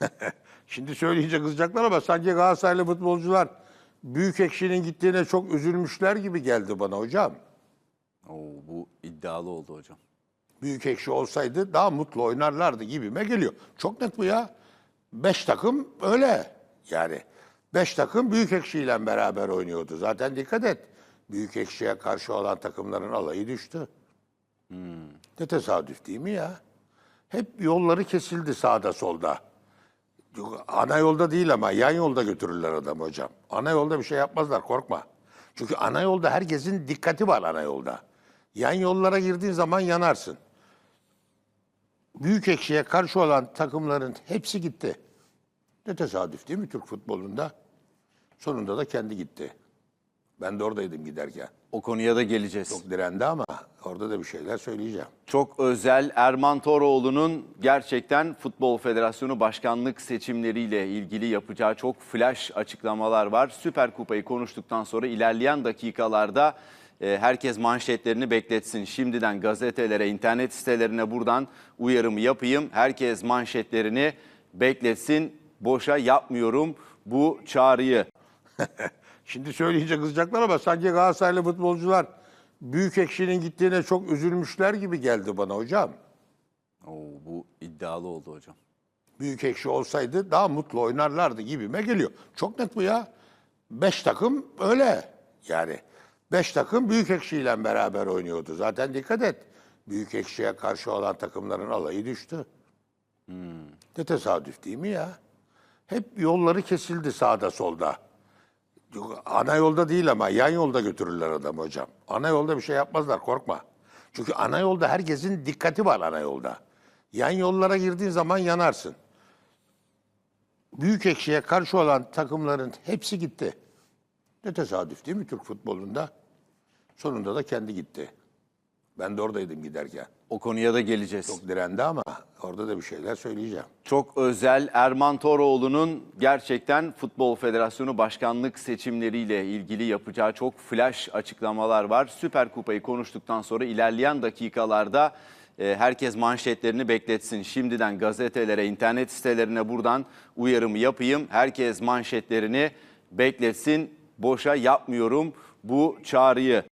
Şimdi söyleyince kızacaklar ama sanki Galatasaraylı futbolcular Büyük Ekşi'nin gittiğine çok üzülmüşler gibi geldi bana hocam. Oo, bu iddialı oldu hocam. Büyük Ekşi olsaydı daha mutlu oynarlardı gibime geliyor. Çok net bu ya. Beş takım öyle. Yani beş takım Büyük Ekşi ile beraber oynuyordu. Zaten dikkat et. Büyük Ekşi'ye karşı olan takımların alayı düştü. Ne tesadüf değil mi ya? Hep yolları kesildi sağda solda. Ana yolda değil ama yan yolda götürürler adamı hocam. Ana yolda bir şey yapmazlar korkma. Çünkü ana yolda herkesin dikkati var ana yolda. Yan yollara girdiğin zaman yanarsın. Büyük ekşiye karşı olan takımların hepsi gitti. Ne tesadüf değil mi Türk futbolunda? Sonunda da kendi gitti. Ben de oradaydım giderken. O konuya da geleceğiz. Çok direndi ama orada da bir şeyler söyleyeceğim. Çok özel Erman Toroğlu'nun gerçekten Futbol Federasyonu başkanlık seçimleriyle ilgili yapacağı çok flash açıklamalar var. Süper Kupayı konuştuktan sonra ilerleyen dakikalarda e, herkes manşetlerini bekletsin. Şimdiden gazetelere, internet sitelerine buradan uyarımı yapayım. Herkes manşetlerini bekletsin. Boşa yapmıyorum bu çağrıyı. Şimdi söyleyince kızacaklar ama sanki Galatasaraylı futbolcular Büyük Ekşi'nin gittiğine çok üzülmüşler gibi geldi bana hocam. Oo, bu iddialı oldu hocam. Büyük Ekşi olsaydı daha mutlu oynarlardı gibime geliyor. Çok net bu ya. Beş takım öyle. Yani beş takım Büyük Ekşi ile beraber oynuyordu. Zaten dikkat et. Büyük Ekşi'ye karşı olan takımların alayı düştü. Ne tesadüf değil mi ya? Hep yolları kesildi sağda solda. Ana yolda değil ama yan yolda götürürler adamı hocam. Ana yolda bir şey yapmazlar korkma. Çünkü ana yolda herkesin dikkati var ana yolda. Yan yollara girdiğin zaman yanarsın. Büyük ekşiye karşı olan takımların hepsi gitti. Ne tesadüf değil mi Türk futbolunda? Sonunda da kendi gitti. Ben de oradaydım giderken. O konuya da geleceğiz. Çok direndi ama orada da bir şeyler söyleyeceğim. Çok özel Erman Toroğlu'nun gerçekten Futbol Federasyonu başkanlık seçimleriyle ilgili yapacağı çok flash açıklamalar var. Süper Kupayı konuştuktan sonra ilerleyen dakikalarda e, herkes manşetlerini bekletsin. Şimdiden gazetelere, internet sitelerine buradan uyarımı yapayım. Herkes manşetlerini bekletsin. Boşa yapmıyorum bu çağrıyı.